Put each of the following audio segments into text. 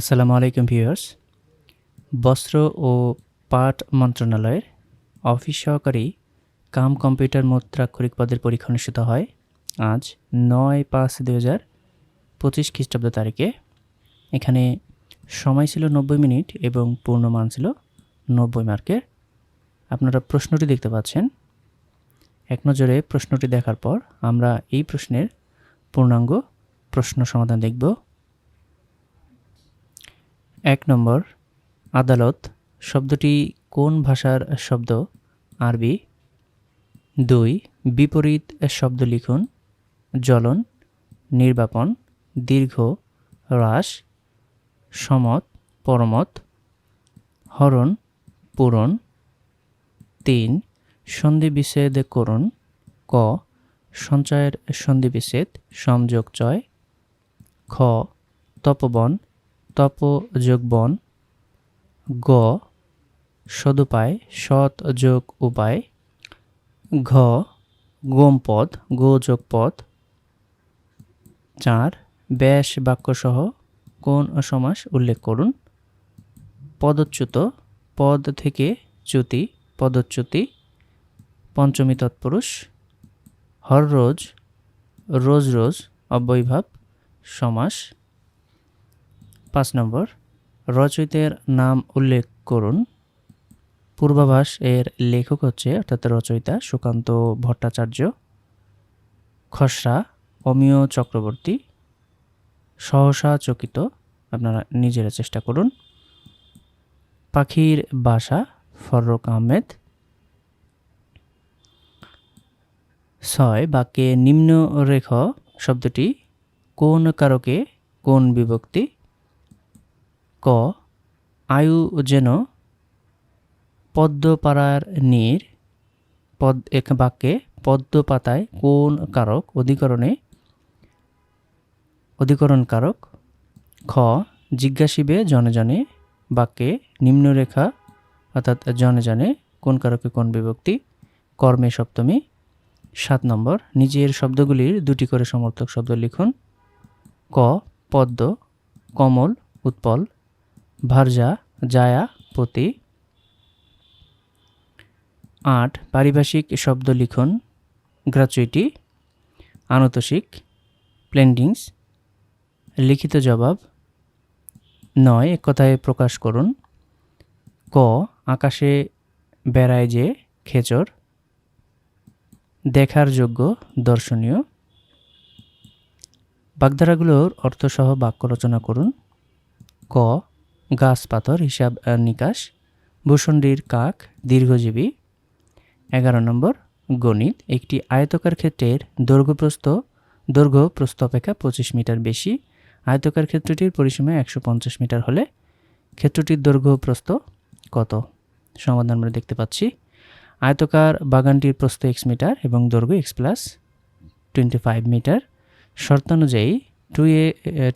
আসসালামু আলাইকুম ভিউয়ার্স। বস্ত্র ও পাট মন্ত্রণালয়ের অফিস সহকারী কাম কম্পিউটার মুদ্রাক্ষরিক পদের পরীক্ষা অনুষ্ঠিত হয় আজ নয় পাঁচ দুই হাজার পঁচিশ খ্রিস্টাব্দ তারিখে। এখানে সময় ছিল নব্বই মিনিট এবং পূর্ণমান ছিল নব্বই মার্কের আপনারা প্রশ্নটি দেখতে পাচ্ছেন। এক নজরে প্রশ্নটি দেখার পর আমরা এই প্রশ্নের পূর্ণাঙ্গ প্রশ্ন সমাধান দেখব। এক নম্বর, আদালত শব্দটি কোন ভাষার শব্দ? আরবি। দুই, বিপরীত শব্দ লিখুন। জ্বলন, নির্বাপন, দীর্ঘ, হ্রাস, সমত, পরমত। হরণ, পূরণ। তিন সন্ধি বিচ্ছেদ করুন। ক, সঞ্চয়ের সন্ধি বিচ্ছেদ সংযোগ, চয়। খ, তপবন তপ যোগ বন, গ, সদুপায়, সৎ যোগ উপায়, ঘ, গোম পদ, গো যোগ পদ। চার, ব্যাস বাক্যসহ কোন সমাস উল্লেখ করুন? পদচ্যুত, পদ থেকে চ্যুতি, পদচ্যুতি, পঞ্চমী তৎপুরুষ, হর রোজ রোজ রোজ, অব্যয়ভাব, সমাস। পাঁচ নম্বর, রচয়িতের নাম উল্লেখ করুন। পূর্বাভাস এর লেখক হচ্ছে, অর্থাৎ রচয়িতা সুকান্ত ভট্টাচার্য, খসড়া অমিয় চক্রবর্তী, সহসা চকিত, আপনারা নিজেরা চেষ্টা করুন। পাখির বাসা ফররক আহমেদ। ছয়, বাক্যে নিম্নরেখ শব্দটি কোন কারকে কোন বিভক্তি? ক, আয়ু যেন পদ্মপাড়ার নীর, পদ এক বাক্যে পদ্ম পাতায় কোন কারক অধিকরণে অধিকরণ কারক খ, জিজ্ঞাসিবে জনে জনে বাক্যে নিম্নরেখা, অর্থাৎ জনে জনে কোন কারকে কোন বিভক্তি? কর্মে সপ্তমী। সাত নম্বর, নিজের শব্দগুলির দুটি করে সমর্থক শব্দ লিখুন। ক, পদ্ম, কমল, উৎপল। ভার্যা, জায়া, পতি। আট, পারিভাষিক শব্দ লিখন, গ্রাচুইটি। আনতোষিক, প্লেন্ডিংস। লিখিত জবাব, নয় এক কথায় প্রকাশ করুন। ক, আকাশে বেড়ায় যে খেচর। দেখার যোগ্য, দর্শনীয়। বাগধারাগুলোর অর্থসহ বাক্য রচনা করুন। ক গাছ পাথর, হিসাব নিকাশ ভূষণ্ডির কাক, দীর্ঘজীবী। এগারো নম্বর, গণিত, একটি আয়তকার ক্ষেত্রের দৈর্ঘ্যপ্রস্থ, দৈর্ঘ্য প্রস্থ অপেক্ষা পঁচিশ মিটার বেশি। আয়তকার ক্ষেত্রটির পরিসীমা একশো পঞ্চাশ মিটার হলে ক্ষেত্রটির দৈর্ঘ্য প্রস্থ কত? সমাধান আমরা দেখতে পাচ্ছি। আয়তকার বাগানটির প্রস্থ এক্স মিটার এবং দৈর্ঘ্য x plus twenty five metre. শর্তানুযায়ী two a,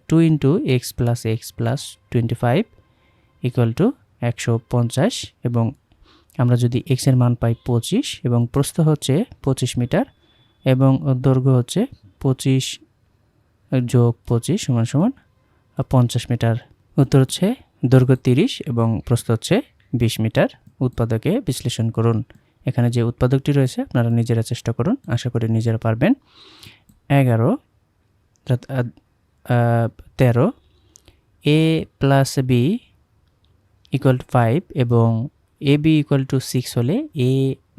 two into x plus x plus twenty five equal to একশো পঞ্চাশ এবং আমরা যদি এক্সের মান পাই পঁচিশ এবং প্রস্থ হচ্ছে পঁচিশ মিটার এবং দৈর্ঘ্য হচ্ছে পঁচিশ যোগ পঁচিশ সমান সমান পঞ্চাশ মিটার। উত্তর হচ্ছে দৈর্ঘ্য তিরিশ এবং প্রস্থ হচ্ছে বিশ মিটার। উৎপাদকে বিশ্লেষণ করুন। এখানে যে উৎপাদকটি রয়েছে আপনারা নিজেরা চেষ্টা করুন। আশা করি নিজেরা পারবেন। এগারো তেরো। A plus b equal to five এবং a b equal to six হলে এ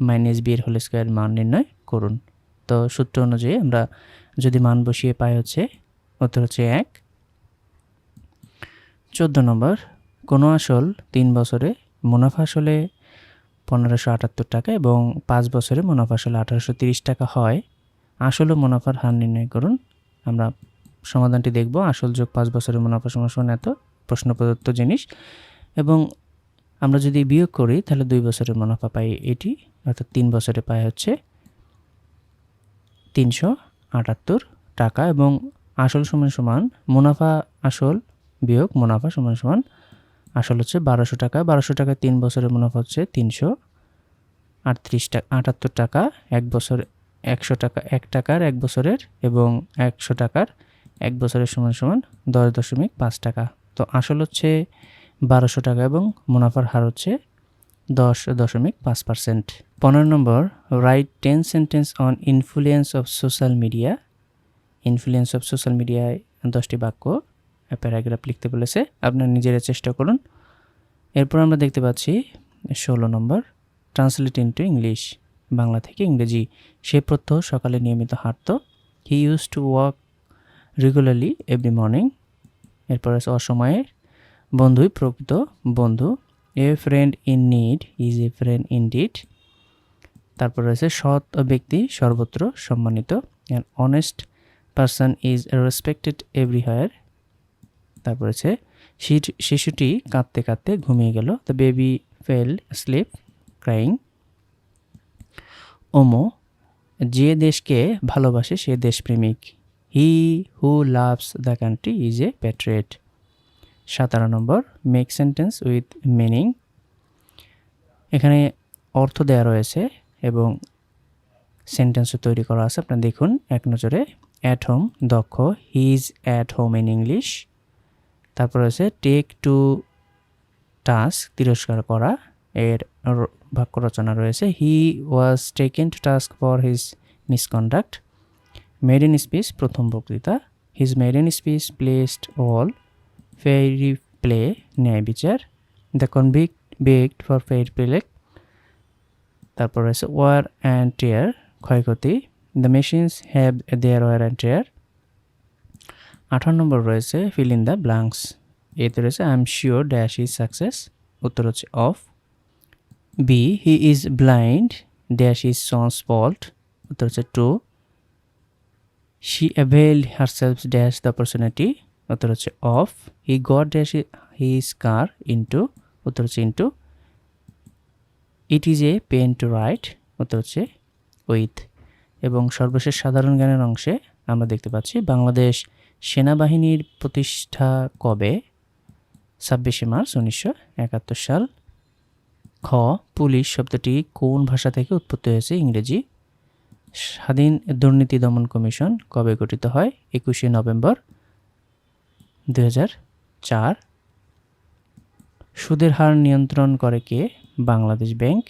মাইনাস বি এর হোল স্কোয়ার মান নির্ণয় করুন। তো সূত্র অনুযায়ী আমরা যদি মান বসিয়ে পাই হচ্ছে, উত্তর হচ্ছে এক। চোদ্দ নম্বর, কোনো আসল তিন বছরে মুনাফা আসলে পনেরোশো আটাত্তর টাকা এবং পাঁচ বছরে মুনাফা আসলে আঠারোশো তিরিশ টাকা হয়। আসল মুনাফার হার নির্ণয় করুন। আমরা সমাধানটি দেখব। আসল যোগ পাঁচ বছরের মুনাফা সমান এত? প্রশ্ন প্রদত্ত জিনিস। এবং আমরা যদি বিয়োগ করি, তাহলে দুই বছরের মুনাফা পাই এটি, অর্থাৎ তিন বছরে পাই হচ্ছে তিনশো আটাত্তর টাকা এবং আসল সমান সমান মুনাফা আসল বিয়োগ মুনাফা সমান সমান আসল হচ্ছে বারোশো টাকা। বারোশো টাকা তিন বছরের মুনাফা হচ্ছে তিনশো আটত্রিশ টাকা, আটাত্তর টাকা, এক বছর একশো টাকা, এক টাকার এক বছরের এবং একশো টাকার এক বছরের সমান সমান দশ দশমিক পাঁচ টাকা। তো আসল হচ্ছে বারোশো টাকা এবং মুনাফার হার হচ্ছে দশ দশমিক পাঁচ পার্সেন্ট। পনেরো নম্বর write ten sentence on influence of social media influence of social মিডিয়ায় দশটি বাক্য প্যারাগ্রাফ লিখতে বলেছে। আপনার নিজেরা চেষ্টা করুন। এরপর আমরা দেখতে পাচ্ছি ষোলো নম্বর ট্রান্সলেট ইন্টু ইংলিশ বাংলা থেকে ইংরেজি। সে প্রত্যহ সকালে নিয়মিত হাঁটত। He use to walk regularly every morning এরপর আছে অসময়ের বন্ধুই প্রকৃত বন্ধু। A friend in need is a friend in deed তারপর রয়েছে সৎ ব্যক্তি, সর্বত্র সম্মানিত। And honest person is respected everywhere তারপর আছে শিশুটি কাঁদতে কাঁদতে ঘুমিয়ে গেল। The baby fell sleep crying ওমো, যে দেশকে ভালোবাসে সে দেশপ্রেমিক। He who loves the country is a patriot সাতারো number make sentence with meaning এখানে অর্থ দেওয়া রয়েছে এবং সেন্টেন্সও তৈরি করা আছে। আপনার দেখুন, এক নজরে অ্যাট হোম দক্ষ he is at home in English তারপর রয়েছে টেক টু টাস্ক তিরস্কার করা। এর বাক্য রচনা রয়েছে he was taken to task for his misconduct maiden speech প্রথম বক্তৃতা। His maiden speech placed all fairy play ন্যায় বিচার। The convict begged for fair play তারপর রয়েছে ওয়ার অ্যান্ড টেয়ার ক্ষয়ক্ষতি। The machines have their wear and tear আঠারো নম্বর রয়েছে fill in the blanks এতে রয়েছে I am sure dash is success উত্তর হচ্ছে of b he is blind dash is sons fault উত্তর হচ্ছে to she availed herself dash the opportunity উত্তর হচ্ছে of he got dash his car into উত্তর হচ্ছে into it is a pen to write উত্তর হচ্ছে উইথ এবং সর্বশেষ সাধারণ জ্ঞানের অংশে আমরা দেখতে পাচ্ছি বাংলাদেশ সেনাবাহিনীর প্রতিষ্ঠা কবে? ছাব্বিশে মার্চ উনিশশো একাত্তর সাল। খ, পুলিশ শব্দটি কোন ভাষা থেকে উৎপত্তি হয়েছে? ইংরেজি। স্বাধীন দুর্নীতি দমন কমিশন কবে গঠিত হয়? একুশে নভেম্বর দু চার। সুদের হার নিয়ন্ত্রণ করে কে? বাংলাদেশ ব্যাংক।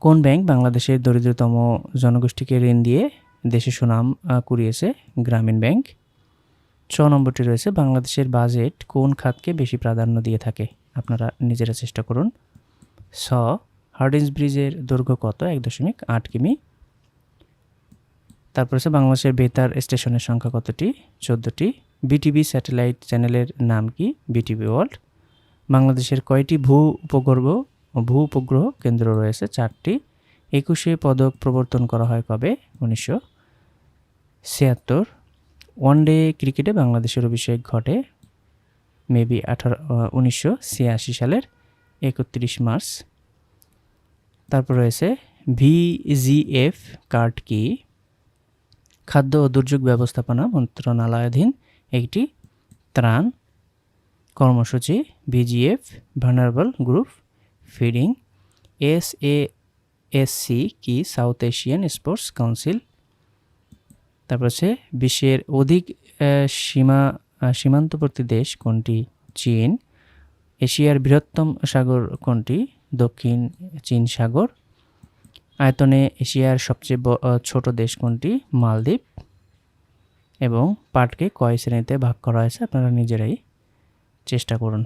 কোন ব্যাংক বাংলাদেশের দরিদ্রতম জনগোষ্ঠীকে ঋণ দিয়ে দেশে সুনাম কুড়িয়েছে? গ্রামীণ ব্যাংক। ছ নম্বরটি রয়েছে, বাংলাদেশের বাজেট কোন খাতকে বেশি প্রাধান্য দিয়ে থাকে? আপনারা নিজেরা চেষ্টা করুন। স হার্ডিন্স ব্রিজের দৈর্ঘ্য কত? এক দশমিক আট কিমি। তারপর হচ্ছে বাংলাদেশের বেতার স্টেশনের সংখ্যা কতটি? চোদ্দোটি। বিটিভি স্যাটেলাইট চ্যানেলের নাম কি? BTV world. বাংলাদেশের কয়টি ভূ উপগ্রহ ভূ উপগ্রহ কেন্দ্র রয়েছে? চারটি। একুশে পদক প্রবর্তন করা হয় কবে? উনিশশো ছিয়াত্তর। ওয়ানডে ক্রিকেটে বাংলাদেশের অভিষেক ঘটে মেবি আঠারো উনিশশো ছিয়াশি সালের একত্রিশ মার্চ। তারপর রয়েছে ভিজিএফ কার্ড কি? খাদ্য ও দুর্যোগ ব্যবস্থাপনা মন্ত্রণালয়াধীন একটি ত্রাণ কর্মসূচি VGF vulnerable group feeding S A SC কি সাউথ এশিয়ান স্পোর্টস কাউন্সিল তারপর হচ্ছে বিশ্বের অধিক সীমা সীমান্তবর্তী দেশ কোনটি? চীন। এশিয়ার বৃহত্তম সাগর কোনটি? দক্ষিণ চীন সাগর। আয়তনে এশিয়ার সবচেয়ে ছোট দেশ কোনটি? মালদ্বীপ। এবং পাটকে কয় শ্রেণীতে ভাগ করা হয়েছে? আপনারা নিজেরাই চেষ্টা করুন।